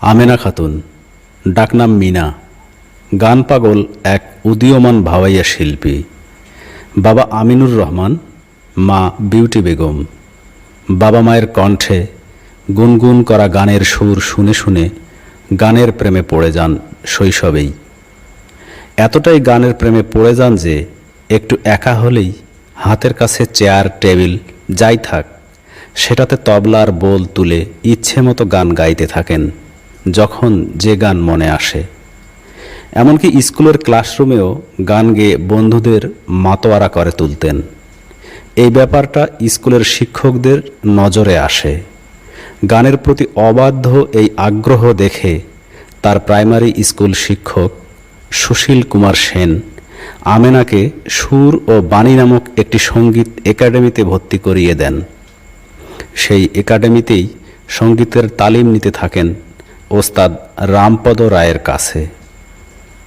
আমেনা খাতুন, ডাকনাম মিনা, গান পাগল এক উদীয়মান ভাওয়াইয়া শিল্পী। বাবা আমিনুর রহমান, মা বিউটি বেগম। বাবা মায়ের কণ্ঠে গুনগুন করা গানের সুর শুনে শুনে গানের প্রেমে পড়ে যান শৈশবেই। এতটাই গানের প্রেমে পড়ে যান যে একটু একা হলেই হাতের কাছে চেয়ার, টেবিল, যাই থাক, সেটাতে তবলার বোল তুলে ইচ্ছে মতো গান গাইতে থাকেন যখন যে গান মনে আসে। এমনকি স্কুলের ক্লাসরুমেও গান গেয়ে বন্ধুদের মাতোয়ারা করে তুলতেন। এই ব্যাপারটা স্কুলের শিক্ষকদের নজরে আসে। গানের প্রতি অবাধ্য এই আগ্রহ দেখে তার প্রাইমারি স্কুল শিক্ষক সুশীল কুমার সেন আমেনাকে সুর ও বাণী নামক একটি সংগীত একাডেমিতে ভর্তি করিয়ে দেন। সেই একাডেমিতেই সঙ্গীতের তালিম নিতে থাকেন ওস্তাদ রামপদ রায়ের কাছে।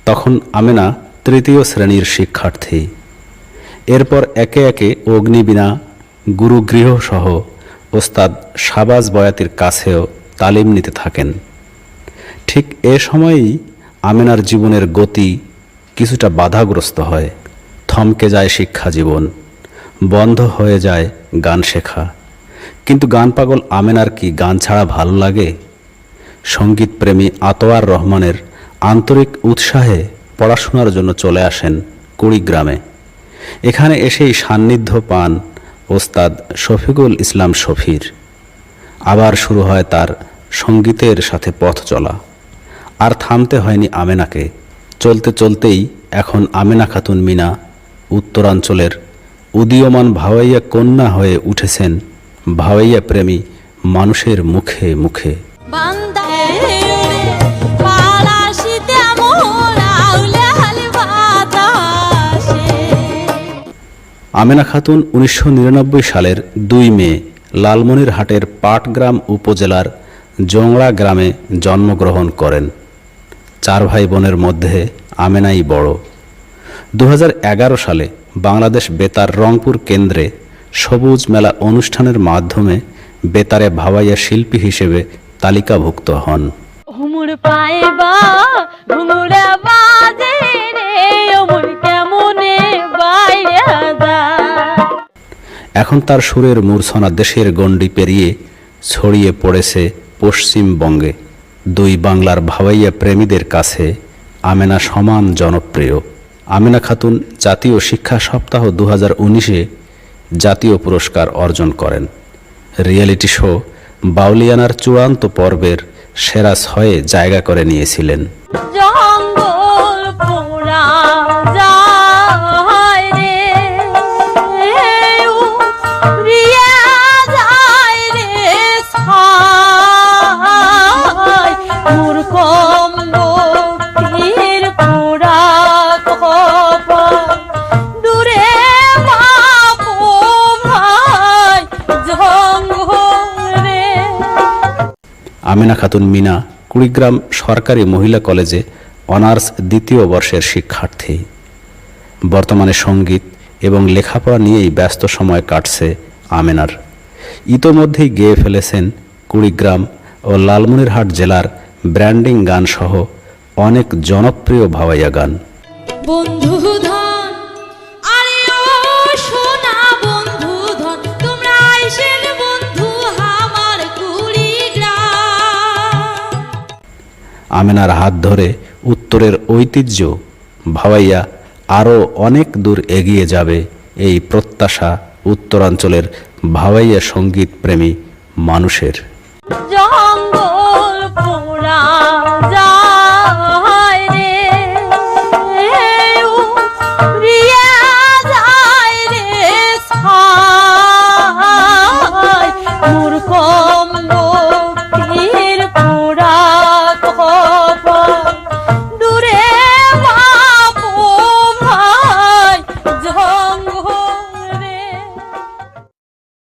তখন আমেনা তৃতীয় শ্রেণির শিক্ষার্থী। এরপর একে একে অগ্নিবীণা গুরুগৃহ সহ ওস্তাদ শাবাজ বয়াতির কাছেও তালিম নিতে থাকেন। ঠিক এ সময়েই আমেনার জীবনের গতি কিছুটা বাধাগ্রস্ত হয়। থমকে যায় শিক্ষা জীবন, বন্ধ হয়ে যায় গান শেখা। কিন্তু গান পাগল আমেনার কি গান ছাড়া ভালো লাগে? সঙ্গীতপ্রেমী আতোয়ার রহমানের আন্তরিক উৎসাহে পড়াশোনার জন্য চলে আসেন কুড়িগ্রামে। এখানে এসেই সান্নিধ্য পান ওস্তাদ শফিকুল ইসলাম শফির। আবার শুরু হয় তার সঙ্গীতের সাথে পথ চলা। আর থামতে হয়নি আমেনাকে। চলতে চলতেই এখন আমেনা খাতুন মিনা উত্তরাঞ্চলের উদীয়মান ভাওয়াইয়া কন্যা হয়ে উঠেছেন ভাওয়াইয়া প্রেমী মানুষের মুখে মুখে। আমেনা খাতুন উনিশশো নিরানব্বই সালের দুই মে লালমনিরহাটের পাটগ্রাম উপজেলার জংড়া গ্রামে জন্মগ্রহণ করেন। চার ভাই বোনের মধ্যে আমেনাই বড়। দু হাজার এগারো সালে বাংলাদেশ বেতার রংপুর কেন্দ্রে সবুজ মেলা অনুষ্ঠানের মাধ্যমে বেতারে ভাওয়াইয়া শিল্পী হিসেবে তালিকাভুক্ত হন। এখন তার সুরের মূর্ছনা দেশের গণ্ডি পেরিয়ে ছড়িয়ে পড়েছে পশ্চিমবঙ্গে দুই বাংলার ভাওয়াইয়া প্রেমীদের কাছে আমেনা সমান জনপ্রিয়। আমেনা খাতুন জাতীয় শিক্ষা সপ্তাহ দু হাজার উনিশে জাতীয় পুরস্কার অর্জন করেন। রিয়েলিটি শো বাউলিয়ানার চূড়ান্ত পর্বের সেরা ছয়ে জায়গা করে নিয়েছিলেন। আমিনা খাতুন মিনা কুড়িগ্রাম সরকারি মহিলা কলেজে অনার্স দ্বিতীয় বর্ষের শিক্ষার্থী। বর্তমানে সংগীত এবং লেখাপড়া নিয়েই ব্যস্ত সময় কাটছে আমেনার। ইতোমধ্যেই গেয়ে ফেলেছেন কুড়িগ্রাম ও লালমনিরহাট জেলার ব্র্যান্ডিং গান সহ অনেক জনপ্রিয় ভাওয়াইয়া গান। বন্ধু আমেনার হাত ধরে উত্তরের ঐতিহ্য ভাওয়াইয়া আরও অনেক দূর এগিয়ে যাবে এই প্রত্যাশা উত্তরাঞ্চলের ভাওয়াইয়া সংগীত প্রেমী মানুষের। জঙ্গল পোড়া